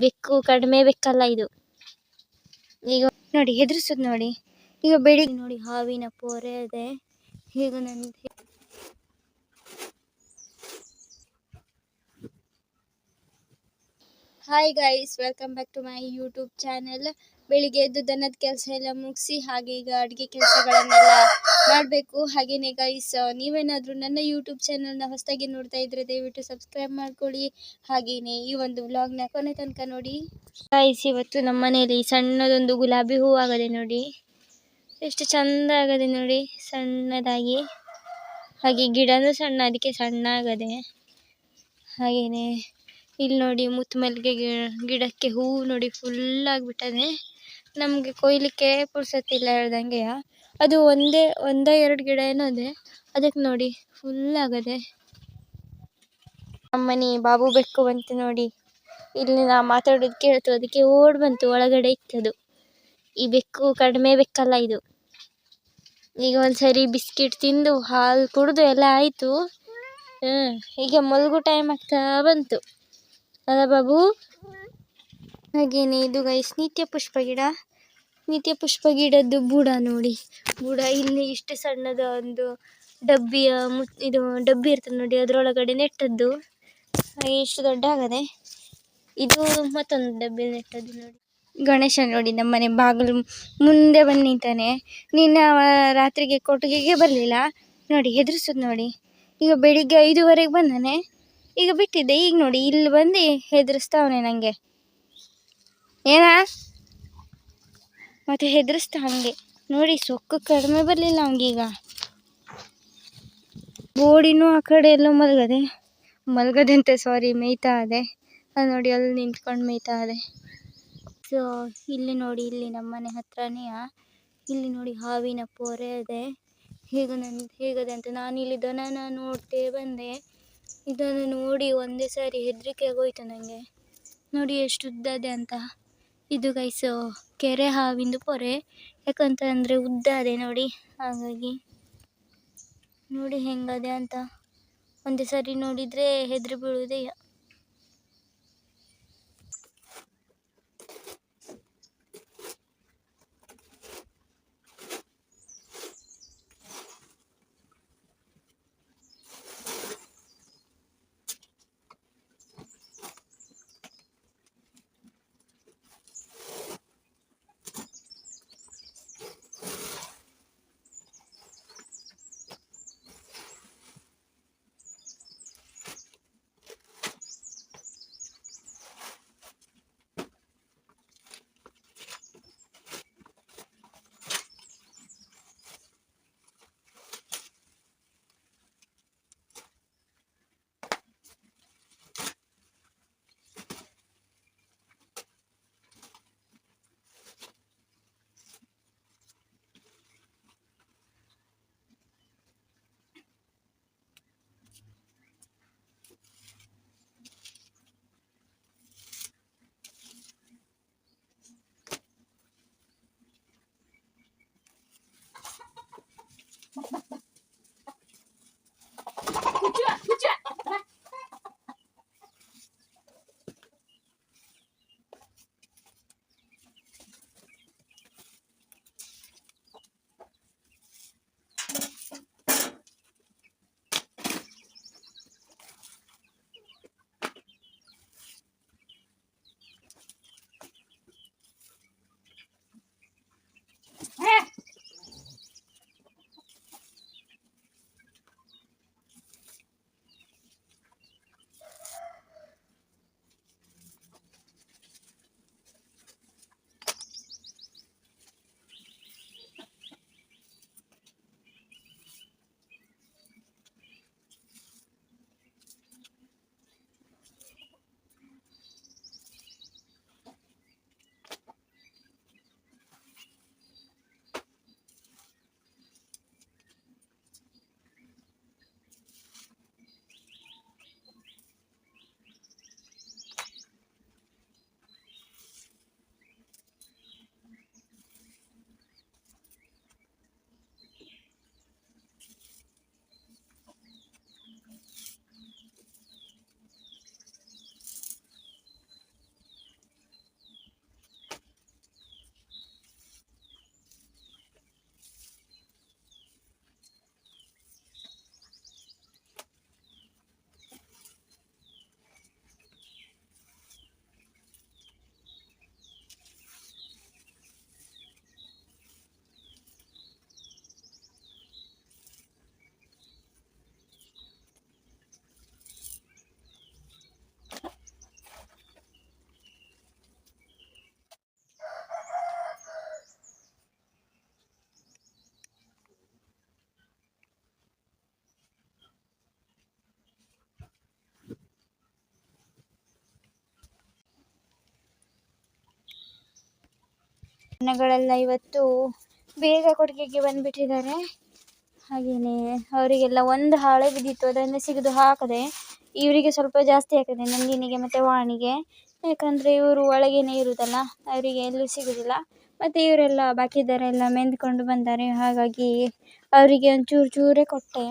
ಬೆಕ್ಕು ಕಡಿಮೆ ಬೆಕ್ಕಲ್ಲ ಇದು. ಈಗ ನೋಡಿ ಹೆದರ್ಸುದು ನೋಡಿ. ಈಗ ಬೆಳಿಗ್ಗೆ ನೋಡಿ, ಹಾವಿನ ಪೋರೆ ಇದೆ. ಈಗ ನನಗೆ hi guys welcome back to my YouTube channel ಬೆಳಿಗ್ಗೆ ಎದ್ದು ದನದ ಕೆಲಸ ಎಲ್ಲ ಮುಗಿಸಿ, ಹಾಗೆ ಈಗ ಅಡುಗೆ ಕೆಲಸಗಳನ್ನೆಲ್ಲ ಮಾಡಬೇಕು. ಹಾಗೆಯೇ ಗೈಸ್ ನೀವೇನಾದರೂ ನನ್ನ ಯೂಟ್ಯೂಬ್ ಚಾನಲ್ನ ಹೊಸದಾಗಿ ನೋಡ್ತಾ ಇದ್ರೆ ದಯವಿಟ್ಟು ಸಬ್ಸ್ಕ್ರೈಬ್ ಮಾಡ್ಕೊಳ್ಳಿ. ಹಾಗೆಯೇ ಈ ಒಂದು ವ್ಲಾಗ್ನ ಕೊನೆ ತನಕ ನೋಡಿ. ಗೈಸ್ ಇವತ್ತು ನಮ್ಮ ಮನೆಯಲ್ಲಿ ಸಣ್ಣದೊಂದು ಗುಲಾಬಿ ಹೂ ಆಗದೆ ನೋಡಿ. ಎಷ್ಟು ಚಂದ ಆಗದೆ ನೋಡಿ, ಸಣ್ಣದಾಗಿ. ಹಾಗೆ ಗಿಡನೂ ಸಣ್ಣ, ಅದಕ್ಕೆ ಸಣ್ಣ ಆಗದೆ ಹಾಗೇನೆ. ಇಲ್ಲಿ ನೋಡಿ ಮುತ್ತು ಮಲ್ಲಿಗೆ ಗಿಡಕ್ಕೆ ಹೂವು ನೋಡಿ ಫುಲ್ ಆಗಿಬಿಟ್ಟದೆ. ನಮಗೆ ಕೊಯ್ಲಿಕ್ಕೆ ಪುರ್ಸೊತ್ತಿಲ್ಲ ಹೇಳ್ದಂಗೆ. ಅದು ಒಂದೇ ಒಂದೇ ಎರಡು ಗಿಡ ಏನೋ ಅದೇ ಅದಕ್ಕೆ ನೋಡಿ ಫುಲ್ ಆಗದೆ. ನಮ್ಮನೆ ಬಾಬು ಬೆಕ್ಕು ಬಂತು ನೋಡಿ. ಇಲ್ಲಿ ನಾ ಮಾತಾಡೋದು ಕೇಳ್ತು. ಅದಕ್ಕೆ ಓಡ್ ಬಂತು. ಒಳಗಡೆ ಇತ್ತದು ಈ ಬೆಕ್ಕು ಕಡಿಮೆ ಬೆಕ್ಕಲ್ಲ ಇದು. ಈಗ ಒಂದ್ಸರಿ ಬಿಸ್ಕಿಟ್ ತಿಂದು ಹಾಲು ಕುಡಿದು ಎಲ್ಲ ಆಯಿತು. ಹ್ಞೂ ಈಗ ಮಲಗು ಟೈಮ್ ಆಗ್ತಾ ಬಂತು. ಅಲ್ಲ ಬಾಬು? ಹಾಗೇನೆ ಇದು ಗೈಸ್ ನಿತ್ಯ ಪುಷ್ಪ ಗಿಡ. ನಿತ್ಯ ಪುಷ್ಪ ಗಿಡದ್ದು ಬುಡ ನೋಡಿ. ಬುಡ ಇಲ್ಲಿ ಇಷ್ಟು ಸಣ್ಣದ ಒಂದು ಡಬ್ಬಿಯ ಮು ಇದು ಡಬ್ಬಿ ಇರ್ತದೆ ನೋಡಿ, ಅದರೊಳಗಡೆ ನೆಟ್ಟದ್ದು. ಹಾಗೆ ಇಷ್ಟು ದೊಡ್ಡ ಆಗದೆ. ಇದು ಮತ್ತೊಂದು ಡಬ್ಬಿ ನೆಟ್ಟದ್ದು ನೋಡಿ. ಗಣೇಶ ನೋಡಿ ನಮ್ಮನೆ ಬಾಗಿಲು ಮುಂದೆ ಬಂದು ನಿಂತಾನೆ. ನಿನ್ನ ರಾತ್ರಿಗೆ ಕೊಟ್ಟಿಗೆಗೆ ಬರಲಿಲ್ಲ. ನೋಡಿ ಹೆದರ್ಸೋದು ನೋಡಿ. ಈಗ ಬೆಳಿಗ್ಗೆ ಐದುವರೆಗೆ ಬಂದಾನೆ. ಈಗ ಬಿಟ್ಟಿದ್ದೆ. ಈಗ ನೋಡಿ, ಇಲ್ಲಿ ಬಂದು ಹೆದರಿಸ್ತಾವನೆ ನನಗೆ ಏನಾ? ಮತ್ತೆ ಹೆದರಿಸ್ತಾ ಹಂಗೆ ನೋಡಿ, ಸೊಕ್ಕು ಕಡಿಮೆ ಬರಲಿಲ್ಲ ಅವನಿಗೀಗ. ಬೋಡಿನೂ ಆ ಕಡೆ ಎಲ್ಲೋ ಮಲಗದೆ. ಮಲಗದೆ ಅಂತ ಸಾರಿ ಮೇಯ್ತಾ ಇದೆ. ಅದು ನೋಡಿ, ಅಲ್ಲಿ ನಿಂತ್ಕೊಂಡು ಮೇಯ್ತಾ ಇದೆ. ಸೊ ಇಲ್ಲಿ ನೋಡಿ, ಇಲ್ಲಿ ನಮ್ಮನೆ ಹತ್ರನೇ ಇಲ್ಲಿ ನೋಡಿ, ಹಾವಿನ ಪೊರೆ ಇದೆ. ಹೇಗ ನನ್ನ ಹೇಗದೆ ಅಂತ ನಾನು ಇಲ್ಲಿ ದನನ ನೋಡ್ತೇ ಬಂದೆ. ಇದನ್ನು ನೋಡಿ ಒಂದೇ ಸಾರಿ ಹೆದರಿಕೆ ಆಗೋಯ್ತು ನನಗೆ ನೋಡಿ ಎಷ್ಟು ಉದ್ದ ಇದೆ ಅಂತ. ಇದು ಗೈಸು ಕೆರೆ ಹಾವಿಂದು ಪೊರೆ. ಯಾಕಂತ ಅಂದರೆ ಉದ್ದ ಅದೇ ನೋಡಿ, ಹಾಗಾಗಿ. ನೋಡಿ ಹೆಂಗದೆ ಅಂತ. ಒಂದೇ ಸಾರಿ ನೋಡಿದರೆ ಹೆದರಿ ಬೀಳುವುದೇ ಜನಗಳೆಲ್ಲ ಇವತ್ತು ಬೇಗ ಕೊಡುಗೆಗೆ ಬಂದುಬಿಟ್ಟಿದ್ದಾರೆ. ಹಾಗೆಯೇ ಅವರಿಗೆಲ್ಲ ಒಂದು ಹಾಳೆ ಬಿದ್ದಿತ್ತು ಅದನ್ನು ಸಿಗದು ಹಾಕದೆ ಇವರಿಗೆ ಸ್ವಲ್ಪ ಜಾಸ್ತಿ ಆಗ್ತದೆ ನಂದಿನಿಗೆ ಮತ್ತು ವಾಣಿಗೆ. ಯಾಕಂದರೆ ಇವರು ಒಳಗೇನೆ ಇರುವುದಲ್ಲ ಅವರಿಗೆ ಎಲ್ಲೂ ಸಿಗೋದಿಲ್ಲ. ಮತ್ತು ಇವರೆಲ್ಲ ಬಾಕಿದವರೆಲ್ಲ ಮೆಂದ್ಕೊಂಡು ಬಂದಾರೆ, ಹಾಗಾಗಿ ಅವರಿಗೆ ಒಂದು ಚೂರು ಚೂರೇ ಕೊಟ್ಟೆ.